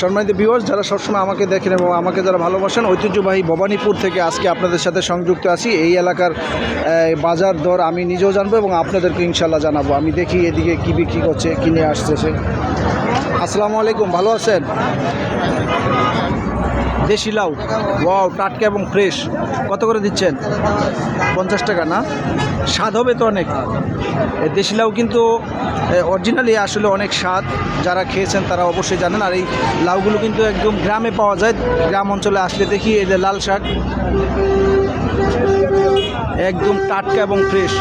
সম্মানিত ভিউয়ার্স যারা সবসময় আমাকে দেখেন এবং আমাকে যারা ভালোবাসেন, ঐতিহ্যবাহী ভবানীপুর থেকে আজকে আপনাদের সাথে সংযুক্ত আছি। এই এলাকার বাজার দর আমি নিজেও জানব এবং আপনাদেরকে ইনশাল্লাহ জানাব। আমি দেখি এদিকে কি বিক্রি করছে, কিনে আসতেছে। আসসালামু আলাইকুম, ভালো আছেন? দেশি লাউ। ওয়াও টাটকা এবং ফ্রেশ কত করে দিচ্ছেন? পঞ্চাশ টাকা, না? স্বাদ হবে তো অনেক। দেশি লাউ কিন্তু অরিজিনালি আসলে অনেক স্বাদ। যারা খেয়েছেন তারা অবশ্যই জানেন। আর এই লাউগুলো কিন্তু একদম গ্রামে পাওয়া যায়। গ্রাম অঞ্চলে আসলে দেখি এই যে লাল শাক। একদম টাটকা এবং ফ্রেশ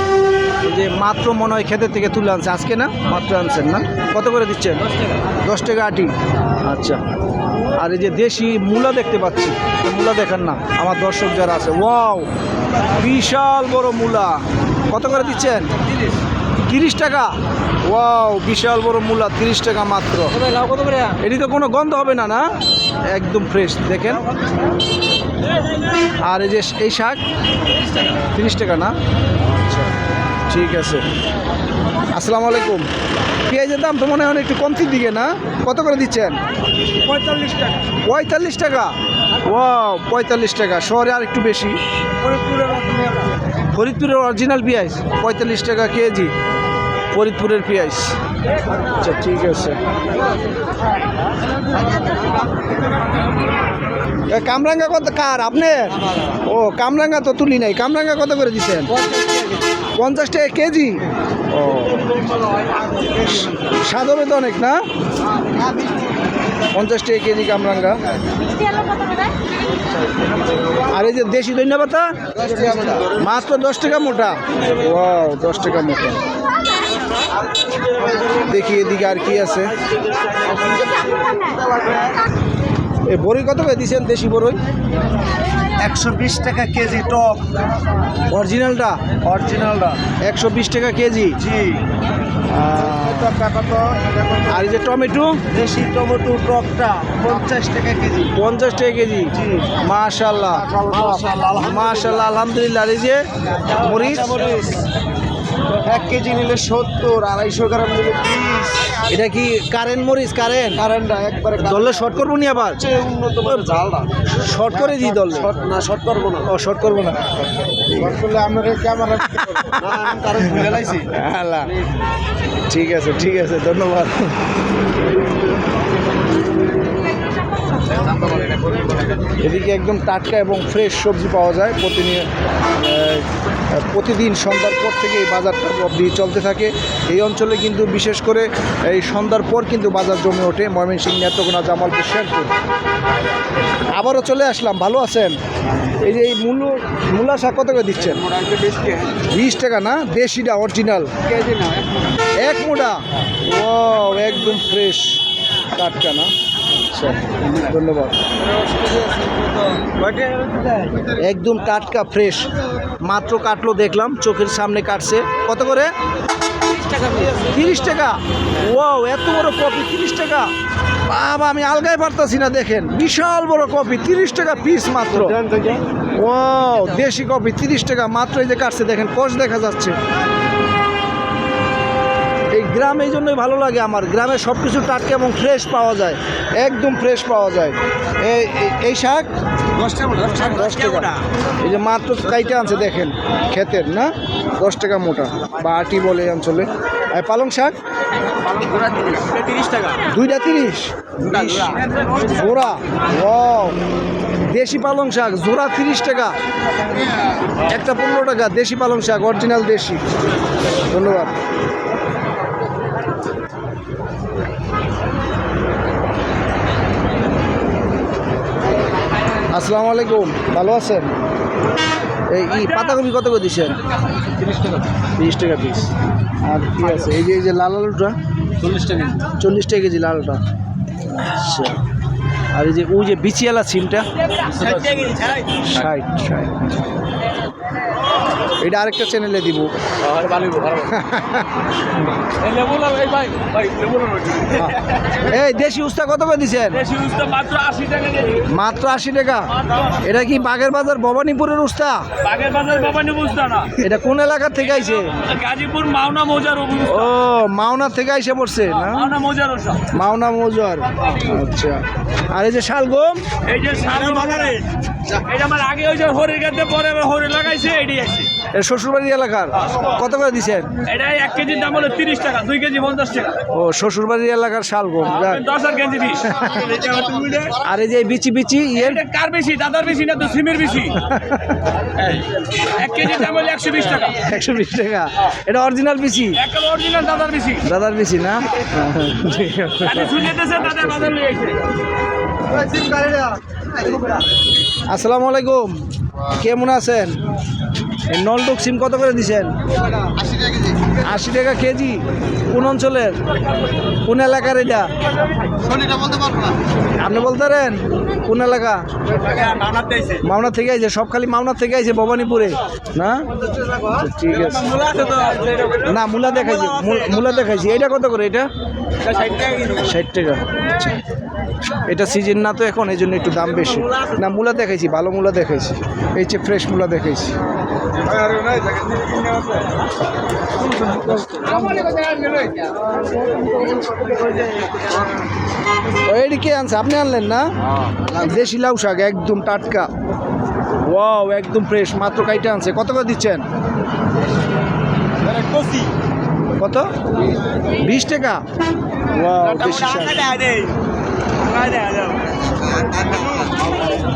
যে মাত্র মনে হয় খেতে থেকে তুলে আনছে। আজকে না? মাত্র আনছেন না? কত করে দিচ্ছেন? দশ টাকা। আটি। আচ্ছা। আর এই যে দেশি মূলা দেখতে পাচ্ছি। মূলা দেখেন না। আমার দর্শক যারা আছে ওয়াও! বিশাল বড় মূলা। কত করে দিচ্ছেন? তিরিশ টাকা? ওয়াও বিশাল বড় মূলা তিরিশ টাকা মাত্র। এটি তো কোনো গন্ধ হবে না না? একদম ফ্রেশ দেখেন। আর এই যে এই শাক তিরিশ টাকা না? আচ্ছা ঠিক আছে। আসসালামু আলাইকুম। পেঁয়াজের দাম তো মনে হয় একটু কমতির দিকে না? কত করে দিচ্ছেন? পঁয়তাল্লিশ টাকা। পঁয়তাল্লিশ টাকা? ও পঁয়তাল্লিশ টাকা। শহরে আর একটু বেশি। ফরিদপুরের অরিজিনাল পেঁয়াজ পঁয়তাল্লিশ টাকা কেজি। ফরিদপুরের পেঁয়াজ আচ্ছা ঠিক আছে। কামরাঙ্গা কত কার? আপনার? ও, কামরাঙ্গা তো তুলি নাই। কামরাঙ্গা কত করে দিচ্ছেন পঞ্চাশ টাকা কেজি? ও। স্বাদ হবে তো অনেক, না? পঞ্চাশ টাকা কেজি কামরাঙ্গা। আর এই যে দেশি ধন্যবাদ মাছ তো দশ টাকা মোটা। ও দশ টাকা মোটা। দেখি এদিকে আর কি আছে। এই বড়ি কত করে দিচ্ছেন দেশি বড়ই? একশো বিশ টাকা কেজি টপ অরিজিনালটা? অরিজিনালটা। একশো বিশ টাকা কেজি? জি। আর এই যে টমেটো? দেশি টমেটো টপটা পঞ্চাশ টাকা কেজি। পঞ্চাশ টাকা কেজি? মাশাল্লাহ মাশাল্লাহ আলহামদুলিল্লাহ। আর এই যে মরিচ? এক কেজি নিলে সত্তর আড়াইশো গ্রাম নিলে তিরিশ। এটা কি কারেন্ট মরিচ কারেন্ট? কারেন্টটা একবারে দললে শর্ট করব নি আবার? উন্নত মানের ঝালটা শর্ট করে দিই দললে শর্ট না শর্ট করব না। ও শর্ট করব না। শর্ট করলে আমরা ক্যামেরা কারেন্ট ভুলে লাইছি ঠিক আছে ঠিক আছে ধন্যবাদ। এদিকে একদম টাটকা এবং ফ্রেশ সবজি পাওয়া যায়। প্রতিনিয়ত প্রতিদিন সন্ধ্যার পর থেকে এই বাজারটা অবধি চলতে থাকে। এই অঞ্চলে কিন্তু বিশেষ করে এই সন্ধ্যার পর কিন্তু বাজার জমে ওঠে। ময়মনসিংহ, নেত্রকোনা, জামালপুর, শেরপুর। আবারও চলে আসলাম। ভালো আছেন? এই যে এই মূল, মূলা শাক কত করে দিচ্ছেন? বেশ টাকা না? দেশিটা, অরিজিনাল। এক মোটা ও একদম ফ্রেশ। টাটকা না? আচ্ছা একদম টাটকা ফ্রেশ মাত্র কাটলো, দেখলাম, চোখের সামনে কাটছে। কত করে? তিরিশ টাকা। ও এত বড় কপি, তিরিশ টাকা। বাবা, আমি আলগায় পারতাছি না, দেখেন। বিশাল বড় কপি, তিরিশ টাকা পিস মাত্র। ও দেশি কপি, তিরিশ টাকা। মাত্র এই যে কাটছে, দেখেন কষ দেখা যাচ্ছে। গ্রাম এই জন্যই ভালো লাগে আমার। গ্রামে সব কিছু টাটকা এবং ফ্রেশ পাওয়া যায়। একদম ফ্রেশ পাওয়া যায়। এই এই- শাক? দশ টাকা এই যে মাত্র কাইটা আনছে দেখেন ক্ষেতের না? দশ টাকা মোটা। বা আটি বলে এই অঞ্চলে। আর পালং শাক? তিরিশ। টাকা। দুইটা তিরিশ? জোড়া ও দেশি পালং শাক জোড়া তিরিশ টাকা। একটা পনেরো টাকা দেশি পালং শাক অরিজিনাল দেশি। ধন্যবাদ। আসসালামু আলাইকুম ভালো আছেন? এই ই পাতাকপি কত করে দিচ্ছেন তিরিশ টাকা তিরিশ টাকা পিস। আর কি আছে? এই যে এই যে লাল আলুটা? চল্লিশ টাকা চল্লিশ টাকা কেজি লালটা আচ্ছা। আর এই যে ওই যে বিচিয়ালা সিমটা? ষাট ষাট। এটা আরেকটা চ্যানেলে দিব। এই দেশি উস্তা কত করে দিচ্ছেন মাত্র আশি টাকা মাত্র আশি টাকা? এটা কি বাগের বাজার ভবানীপুরের উস্তা? বাগের বাজার বাবানি বুঝতে না। এটা কোন এলাকার থেকে আইছে? গাজীপুর মাওনা মৌজার ও মাওনা থেকে আইসে পড়ছে না? মাওনা মৌজার মাওনা মৌজার আচ্ছা। আর এই যে শালগম? এই যে এই যে আমার আগে ওই যে হরির পরে হরি লাগাইছে এটি আছে। শ্বশুরবাড়ি এলাকার? কত করে দিচ্ছেন এটা এক কেজির দাম হলো তিরিশ টাকা দুই কেজি পঞ্চাশ টাকা। ও শ্বশুরবাড়ি এলাকার শালগম যাক। দশ আর কেজি বিশ আর এই যে বিচি বিচি এটা কার বেশি দাদার বেশি না তো সিমের বেশি এক কেজির দাম হলো একশো বিশ টাকা। একশো বিশ টাকা। এটা অরিজিনাল বিচি? অরিজিনাল দাদার বেশি দাদার বিচি না? আসসালামু আলাইকুম। কেমন আছেন? এই নলডুক সিম কত করে দিছেন? আশি টাকা কেজি কোন অঞ্চলের? কোন এলাকার এটা? আপনি বলতে পারেন কোন এলাকা? মাওনা থেকে আইছে সব খালি মাওনা থেকে আইছে ভবানীপুরে না? ঠিক আছে। না মূলা দেখাইছি মূল- মূলা দেখাইছি। এটা কত করে এটা? ষাট টাকা। আচ্ছা। এটা সিজন না তো এখন এই জন্য একটু দাম বেশি। না মূলা দেখাইছি ভালো মূলা দেখাইছি। এই যে ফ্রেশ মূলা দেখাইছি। ও, এটি কে আনছে? আপনি আনলেন না? দেশি লাউ শাক একদম টাটকা। ওয়াও একদম ফ্রেশ মাত্র কাইটা আনছে? কত করে দিচ্ছেন? কত? বিশ টাকা? ওয়াও দেশি শাক।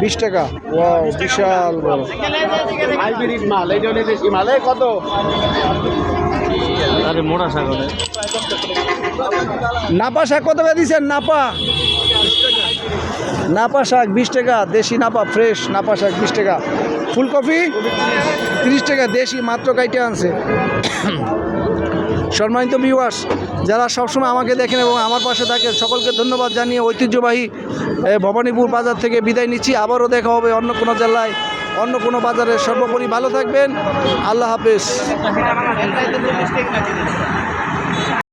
বিশ টাকা? ওয়াও বিশাল বড়। হাইব্রিড মাল এই জন্য দেশি মাল। নাপা শাক কত করে দিচ্ছেন নাপা। নাপা শাক বিশ টাকা, দেশি নাপা ফ্রেশ নাপা শাক বিশ টাকা। ফুলকপি তিরিশ টাকা, দেশি মাত্র কাইটে আনছে। সম্মানিত ভিউয়ার্স যারা সবসময় আমাকে দেখেন এবং আমার পাশে থাকেন, সকলকে ধন্যবাদ জানিয়ে ঐতিহ্যবাহী ভবানীপুর বাজার থেকে বিদায় নিচ্ছি। আবারও দেখা হবে অন্য কোনো জেলায়। অন্য কোনো বাজারে সর্বোপরি ভালো থাকবেন। আল্লাহ হাফেজ।